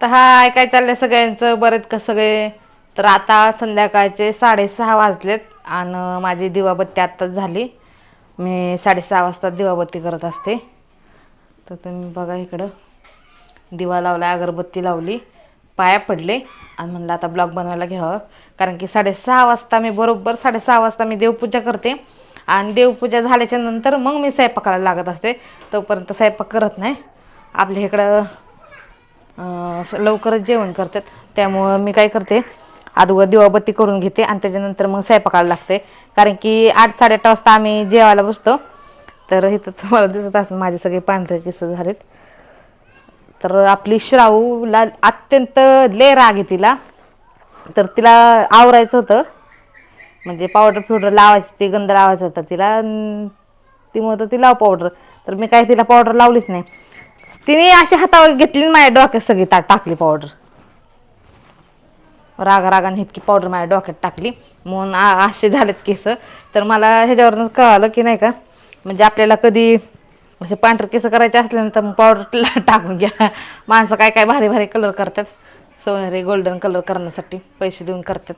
तर हाय काय चाललंय सगळ्यांचं बरेच का सगळे. तर आता संध्याकाळचे साडेसहा वाजलेत आणि माझी दिवाबत्ती आत्ताच झाली. मी साडेसहा वाजता दिवाबत्ती करत असते. तर तुम्ही बघा इकडं. दिवा लावला अगरबत्ती लावली पाया पडले आणि म्हणलं आता ब्लॉग बनवायला घ्यावं. कारण की साडेसहा वाजता मी बरोबर साडेसहा वाजता मी देवपूजा करते. आणि देवपूजा झाल्याच्यानंतर मग मी स्वयंपाकाला लागत असते. तोपर्यंत स्वयंपाक करत नाही. आपल्या इकडं अं, लवकरच जेवण करतात. त्यामुळं मी काय करते अगोदर दिवाबत्ती करून घेते आणि त्याच्यानंतर मग स्वयंपाकाला लागते. कारण की आठ साडेआठ वाजता आम्ही जेवायला बसतो. तर इथं तुम्हाला दिसत असेल माझे सगळे पांढरे केस झालेत. तर आपली श्राऊला अत्यंत ले राग आहे तिला. तर तिला आवरायचं होतं. म्हणजे पावडर फिवडर लावायची ती गंध लावायचं होतं तिला. ती म्हणत होती लाव पावडर तर मी काय तिला पावडर लावलीच नाही. तिने अशी हातावर घेतली आणि माझ्या डोक्यात सगळी ता टाकली पावडर राग रागाने इतकी पावडर माझ्या डोक्यात टाकली. म्हणून आ- असे झालेत केस. तर मला ह्याच्यावरनं कळालं की नाही का म्हणजे आपल्याला कधी असे पांढरे केस करायचे असल्यानंतर मग पावडर टाकून घ्या. माणसं काय काय भारी भारी कलर करतात. सोनेरी गोल्डन कलर करण्यासाठी पैसे देऊन करतात.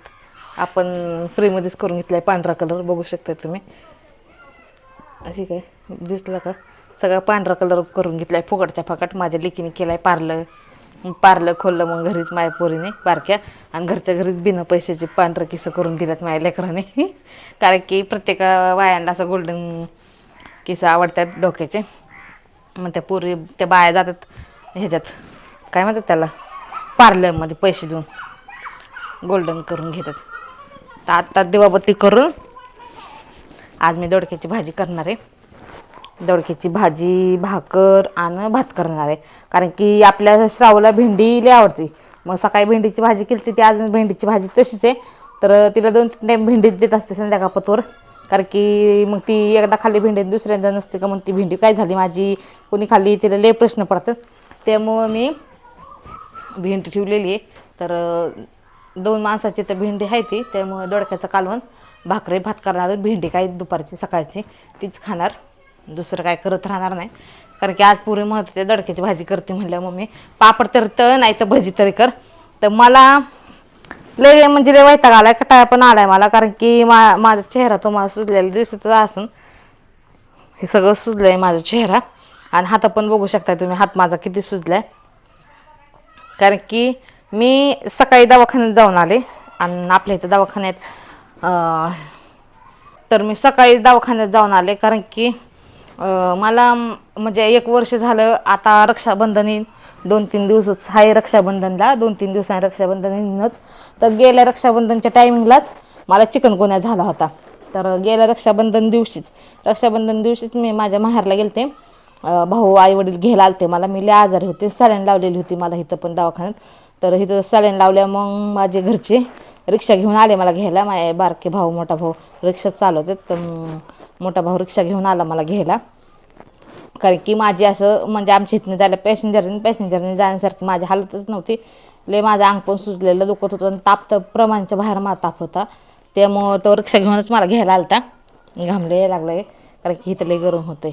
आपण फ्रीमध्येच करून घेतला आहे पांढरा कलर बघू शकता तुम्ही. अशी काय? दिसलं का? सगळा पांढरा कलर करून घेतला आहे फुकटच्या फकट माझ्या लेकीने केला आहे पार्लं पार्लं खोललं मग घरीच माझ्या पोरीने बारक्या. आणि घरच्या घरीच बिना पैशाचे पांढरं केसं करून दिल्यात माझ्या लेकराने. कारण की प्रत्येक बायांना असं गोल्डन केसं आवडतात डोक्याचे. मग त्या पोरी त्या बाया जातात ह्याच्यात. काय म्हणतात त्याला? पार्लरमध्ये पैसे देऊन गोल्डन करून घेतात. तर आत्ता दिवाबत्ती करून आज मी दोडक्याची भाजी करणार आहे. दोडक्याची भाजी भाकर आणि भात करणार आहे. कारण की आपल्या श्रावला भेंडी लय आवडते. मग सकाळी भेंडीची भाजी केली ती अजून भेंडीची भाजी तशीच आहे. तर तिला दोन तीन टाईम भेंडीच देत असते संध्याकाळपतवर कारण की मग ती एकदा खाली भेंडी दुसऱ्यांदा नसते का मग ती भेंडी काय झाली? माझी कोणी खाल्ली तिला लय प्रश्न पडतात. त्यामुळं मी भेंडी ठेवलेली आहे. तर दोन माणसाची तर भेंडी आहे ती. त्यामुळं दोडक्याचं कालवण भाकरी भात करणार भेंडी काय दुपारची सकाळची तीच खाणार. दुसरं काय करत राहणार नाही. कारण की आज पुरी म्हणत दडक्याची भाजी करते म्हणल्या मम्मी पापड तर तर नाही तर भजी तरी कर. तर मला लय म्हणजे लय वैताग आलाय कटाळा पण आलाय मला कारण की मा माझा चेहरा तुम्हाला सुजलेला दिसत असून. हे सगळं सुजलंय माझा चेहरा. आणि हात पण बघू शकता तुम्ही हात माझा किती सुजलाय. कारण की मी सकाळी दवाखान्यात जाऊन आले आणि आपल्या इथं दवाखान्यात तर मी सकाळी दवाखान्यात जाऊन आले कारण की मला म्हणजे एक वर्ष झालं आता रक्षाबंधन दोन तीन दिवसच आहे रक्षाबंधनला दोन तीन दिवसांनी रक्षाबंधन येईनच तर गेल्या रक्षाबंधनच्या टायमिंगलाच मला चिकनगुन्या झाला होता. तर गेल्या रक्षाबंधन दिवशीच रक्षाबंधन दिवशीच मी माझ्या माहेरला गेलते. भाऊ आई वडील घ्यायला आलते मला. मी लय आजारी होते. सलाईन लावलेली होती मला इथं पण दवाखान्यात. तर इथं सलाईन लावल्या मग माझे घरचे रिक्षा घेऊन आले मला घ्यायला. माझे बारके भाऊ मोठा भाऊ रिक्षा चालवते तर मोठा भाऊ रिक्षा घेऊन आला मला घ्यायला. कारण की माझी असं म्हणजे आमच्या इथनं जायला पॅसेंजरने पॅसेंजरने जाण्यासारखी माझी हालतच नव्हती. लय माझं अंग पण सुजलेलं दुखत होतं आणि ताप तर प्रमाणच्या बाहेर मला ताप होता. त्यामुळं तो रिक्षा घेऊनच मला घ्यायला आलता. घामले लागलं कारण की इथं लय गरम होतं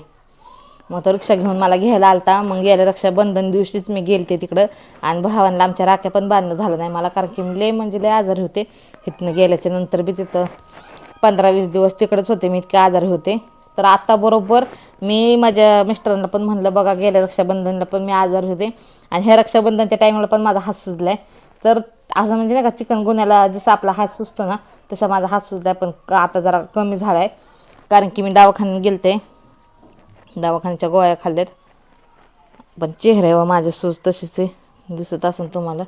मग तो रिक्षा घेऊन मला घ्यायला आलता. मग गेल्या रक्षाबंधन दिवशीच मी गेलते तिकडं. आणि भावांना आमच्या राख्या पण बांधणं झालं नाही मला कारण की मी लय म्हणजे लय आजारी होते. इथनं गेल्याच्यानंतर बी तिथं पंधरा वीस दिवस तिकडंच होते मी इतके आजारी होते. तर आत्ता बरोबर मी माझ्या मिस्टरांना पण म्हणलं बघा गेल्या रक्षाबंधनला पण मी आजारी होते. आणि ह्या रक्षाबंधनच्या टायमाला पण माझा हात सुजला आहे तर असं म्हणजे नाही का चिकन गुन्ह्याला जसं आपला हात सुजतो ना तसा माझा हात सुजला आहे पण आता जरा कमी झाला आहे कारण की मी दवाखान्यात गेलते. दवाखान्याच्या गोळ्या खाल्ल्यात. पण चेहऱ्यावर माझ्या सूज तशीच आहे दिसत असेल तुम्हाला.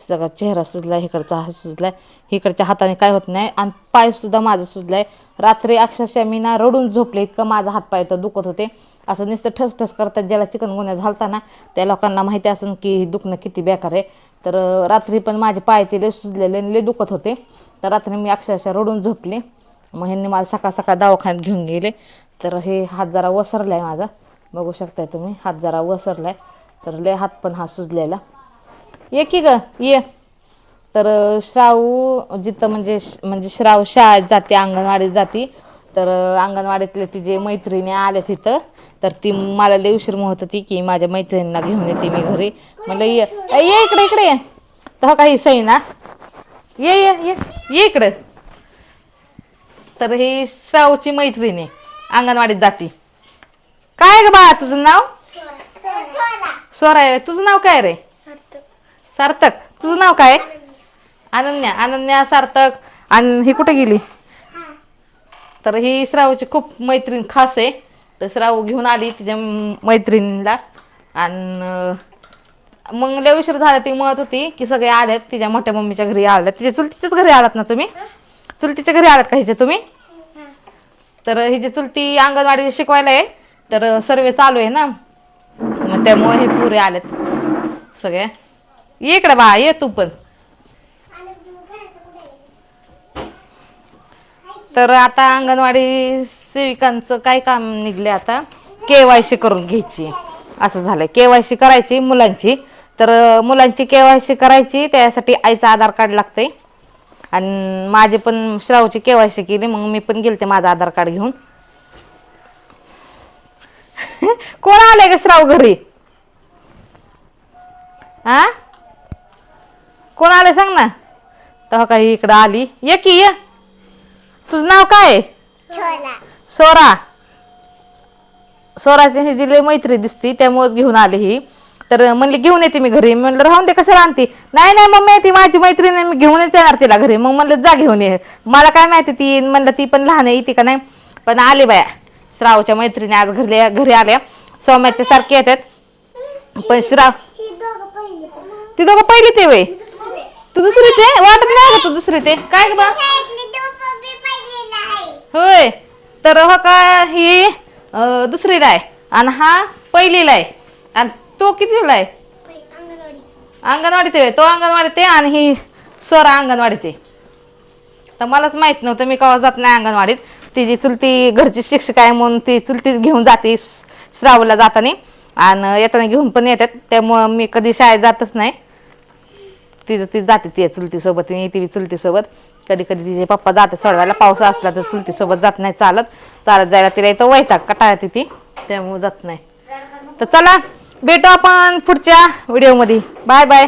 सगळा चेहरा सुजलाय इकडचा हात सुजलाय इकडच्या हाताने काय होत नाही आणि पायसुद्धा माझा सुजलाय. रात्री अक्षरशः मी ना रडून झोपले इतकं माझा हात पाय तर दुखत होते. असं नुसतं ठस ठस करतात ज्याला चिकनगुन्या झालता ना त्या लोकांना माहिती असेल की दुखणं किती बेकार आहे. तर रात्री पण माझे पाय ते लय सुजलेले आणि लय दुखत होते. तर रात्री मी अक्षरशः रडून झोपले. मग ह्यांनी मला सकाळ सकाळ दवाखान्यात घेऊन गेले. तर हे हात जरा वसरला आहे माझा. बघू शकताय तुम्ही हात जरा वसरला आहे तर लय हात पण हा सुजलेला. ये की ग ये. तर श्रावू जिथं म्हणजे म्हणजे श्राव शाळेत जाते अंगणवाडीत जाते. तर अंगणवाडीतले तिचे मैत्रिणी आल्या तिथं. तर ती मला लई उशीर होती की माझ्या मैत्रिणींना घेऊन येते मी घरी. म्हणलं ये. ये इकडे इकडे ये. तर हो काही सई ना. ये ये ये. ये इकडं. तर ही साऊची मैत्रीण अंगणवाडीत जाती. काय ग बा तुझं नाव? स्वरा आहे. तुझं नाव काय रे? सार्थक तुझं नाव काय? अनन्या अनन्या सार्थक. आणि ही कुठे गेली? तर ही श्रावची खूप मैत्रीण खास आहे. तर श्राव घेऊन आली तिच्या मैत्रिणीला. आणि मग लय उशीर झाला ती म्हणत होती की सगळे आल्यात तिच्या मोठ्या मम्मीच्या घरी आल्यात. तिच्या चुलतीच्याच घरी आलात ना तुम्ही? चुलतीच्या घरी आलात का हिच्या तुम्ही? तर हिची चुलती अंगणवाडी शिकवायला आहे तर सर्वे चालू आहे ना? मग त्यामुळे हे पुरे आलेत सगळे. इकडे बा ये तू पण. तर आता अंगणवाडी सेविकांचं काय काम निघले आता? के वाय सी करून घ्यायची. असं झालंय. के वाय सी करायची मुलांची. तर मुलांची के वाय सी करायची त्यासाठी आईचं आधार कार्ड लागतंय. आणि माझे पण श्रावची के वाय सी केली मग मी पण गेलते माझं आधार कार्ड घेऊन. कोण आलंय का श्राव घरी? आ? कोण आलंय सांग ना? तेव्हा काही इकडं आली. ये की ये. तुझं नाव काय आहे? सोरा. सोराची ही जी लय मैत्री दिसती त्यामुळेच घेऊन आली ही. तर म्हणली घेऊन येते मी घरी. मी म्हणलं राहून दे कशाला आणते? नाही नाही मम्मी ती माझी मैत्रीण आहे, मी घेऊनच येणार तिला घरी. मग म्हणलं जा घेऊन ये. मला काय माहिती ती म्हणलं ती पण लहान आहे ती का नाही? पण आली बाया. श्रावच्या मैत्रिणी आज घरी घरी आल्या. सौम्याच्या सारखे येतात. पण श्राव ती दोघं पहिली ते वय. तू दुसरी ते? वाटत नाही का तू दुसरी ते. काय ग बा? होय. तर हो का ही अं, दुसरीला आहे. आणि हा पहिलीला आहे. आणि तो कितीला आहे? अंगणवाडीत आहे तो अंगणवाडीत आहे आणि ही स्वरा अंगणवाडीत आहे तर मलाच माहीत नव्हतं मी कवा जात नाही अंगणवाडीत. तिची चुलती घरची शिक्षिका आहे म्हणून ती चुलतीच घेऊन जाते श्रावला जाताना. आणि येताना घेऊन पण येतात. त्यामुळं मी कधी शाळेत जातच नाही. तिचं ती जाते ती चुलतीसोबत ती ती चुलतीसोबत. कधी कधी तिचे पप्पा जाते सोडवायला पाऊस असला तर चुलतीसोबत जात नाही चालत. चालत जायला तिला इथं वैताग कटाळ ती त्यामुळे जात नाही. तर चला भेटू आपण पुढच्या व्हिडिओमध्ये. Bye bye.